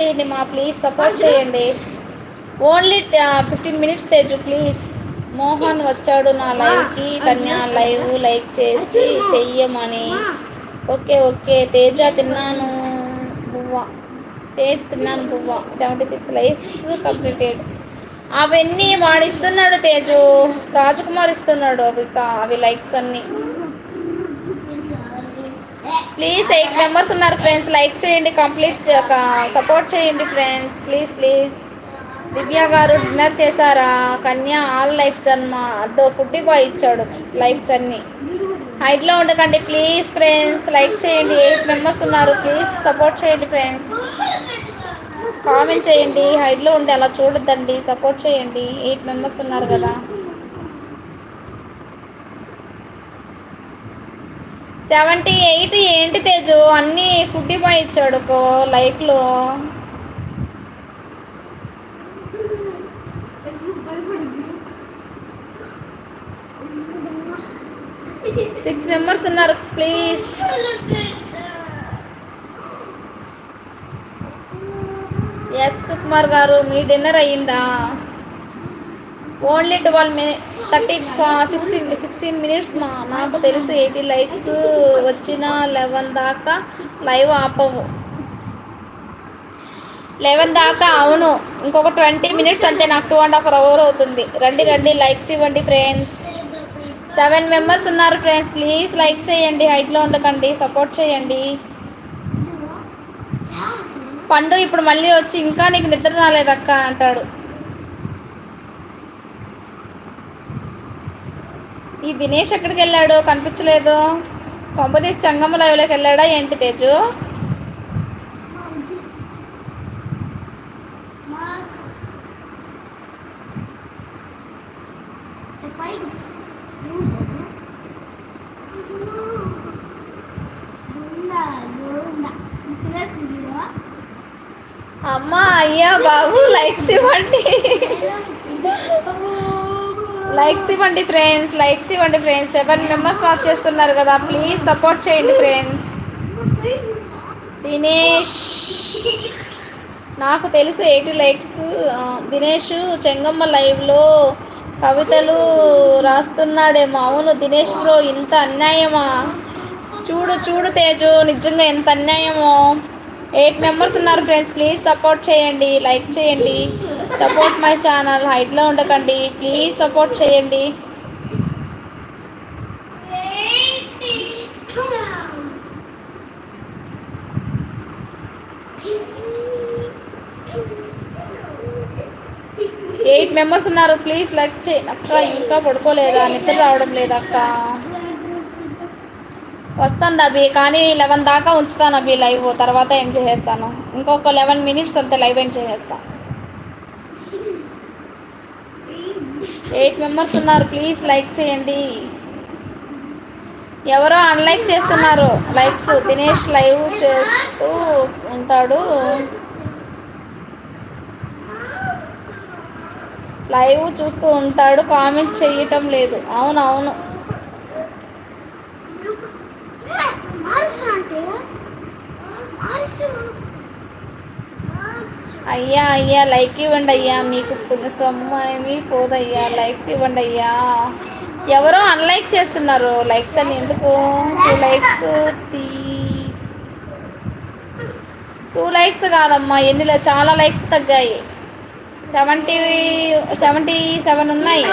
చేయండి మా please support చేయండి. Only fifteen minutes Teju please Mohan వచ్చాడు నా లైవ్కి కన్యా లైవ్ లైక్ చేసి చెయ్యమని. ఓకే ఓకే తేజ తిన్నాను. బువ్వ. తేజ్ తిన్నాను బువ్వ. సెవెంటీ సిక్స్ లైక్స్ కంప్లీటెడ్ అవన్నీ వాడిస్తున్నాడు తేజు. రాజకుమార్ ఇస్తున్నాడు అవి అవి లైక్స్ అన్నీ. ప్లీజ్ ఎయిట్ మెంబర్స్ ఉన్నారు ఫ్రెండ్స్ లైక్ చేయండి కంప్లీట్ సపోర్ట్ చేయండి ఫ్రెండ్స్ ప్లీజ్ ప్లీజ్ దివ్య గారు డిన్నర్ చేశారా? కన్యా ఆల్ లైక్స్ డన్ మా అదో ఫుడ్ బాయ్ ఇచ్చాడు లైక్స్ అన్నీ. హైట్లో ఉండకండి ప్లీజ్ ఫ్రెండ్స్ లైక్ చేయండి ఎయిట్ మెంబర్స్ ఉన్నారు. ప్లీజ్ సపోర్ట్ చేయండి ఫ్రెండ్స్ కామెంట్ చేయండి హైట్లో ఉండి అలా చూడొద్దండి. సపోర్ట్ చేయండి ఎయిట్ మెంబర్స్ ఉన్నారు కదా. సెవెంటీ ఎయిట్ ఏంటి తేజు? అన్నీ ఫుడ్ బాయ్ ఇచ్చాడు లైక్లో సిక్స్ మెంబర్స్ ఉన్నారు ప్లీజ్ ఎస్ సుకుమార్ గారు మీ డిన్నర్ అయ్యిందా? Only twelve minute thirty sixteen sixteen minutes మా నాకు తెలుసు ఎయిటీ లైక్స్ వచ్చిన లెవెన్ దాకా లైవ్ ఆపవు. లెవెన్ దాకా అవును. ఇంకొక ట్వంటీ మినిట్స్ అంతే నాకు టూ అండ్ హాఫ్ అవర్ అవుతుంది. రండి రండి లైక్స్ ఇవ్వండి ఫ్రెండ్స్. సెవెన్ మెంబర్స్ ఉన్నారు ఫ్రెండ్స్ ప్లీజ్ లైక్ చేయండి హైట్లో ఉండకండి సపోర్ట్ చేయండి. పండు ఇప్పుడు మళ్ళీ వచ్చి ఇంకా నీకు నిద్ర రాలేదక్క అంటాడు. ఈ దినేష్ ఎక్కడికి వెళ్ళాడు? కనిపించలేదు. కొంపతీసి చంగమ్మ లైవ్లోకి వెళ్ళాడా? ఏంటి తేజు? అమ్మా అయ్యా బాబు లైక్స్ ఇవ్వండి. లైక్స్ ఇవ్వండి ఫ్రెండ్స్ లైక్స్ ఇవ్వండి ఫ్రెండ్స్ సెవెన్ మెంబర్స్ వాచ్ చేస్తున్నారు కదా ప్లీజ్ సపోర్ట్ చేయండి ఫ్రెండ్స్ దినేష్ నాకు తెలుసు ఎయిటీ లైక్స్ దినేష్ చెంగమ్మ లైవ్లో కవితలు రాస్తున్నాడేమో. అవును దినేష్ బ్రో ఇంత అన్యాయమా? చూడు చూడు తేజు నిజంగా ఎంత అన్యాయమో. ఎయిట్ మెంబర్స్ ఉన్నారు ఫ్రెండ్స్ ప్లీజ్ సపోర్ట్ చేయండి లైక్ చేయండి. సపోర్ట్ మై ఛానల్ హైట్లో ఉండకండి. ప్లీజ్ సపోర్ట్ చేయండి. ఎయిట్ మెంబర్స్ ఉన్నారు. ప్లీజ్ లైక్ చేయండి. అక్క ఇంకా పడుకోలేదా? నిద్ర రావడం లేదా అక్క. వస్తుంది అభి కానీ లెవెన్ దాకా ఉంచుతాను అభి లైవ్ తర్వాత ఏం చేసేస్తాను? ఇంకొక లెవెన్ మినిట్స్ అంతే లైవ్ ఏం చేసేస్తాను? ఎయిట్ మెంబర్స్ ఉన్నారు. ప్లీజ్ లైక్ చేయండి. ఎవరో అన్లైక్ చేస్తున్నారు. లైక్స్ దినేష్ లైవ్ చేస్తూ ఉంటాడు. లైవ్ చూస్తూ ఉంటాడు. కామెంట్ చేయటం లేదు. అవునవును. అంటే అయ్యా అయ్యా లైక్ ఇవ్వండి అయ్యా. మీకు సొమ్ము పోదయ్యా. లైక్స్ ఇవ్వండి అయ్యా. ఎవరో అన్లైక్ చేస్తున్నారు. లైక్స్ అని ఎందుకు? టూ లైక్స్ తీ. టూ లైక్స్ కాదమ్మా. ఎన్ని చాలా లైక్స్ తగ్గాయి. సెవెంటీ సెవెంటీ సెవెన్ ఉన్నాయి.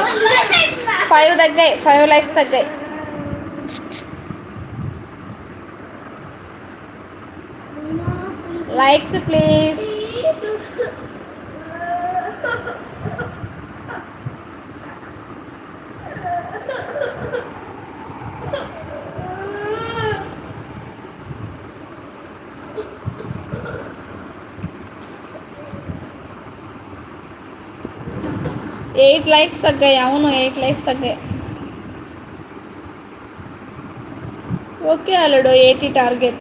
ఫైవ్ తగ్గాయి. ఫైవ్ లైక్స్ తగ్గాయి. లైక్స్ ప్లీజ్ ఎయిట్ లైక్స్ తగ్గాయి అవును ఎయిట్ లైక్స్ తగ్గాయి ఓకే అల్లుడు ఎయిటీ టార్గెట్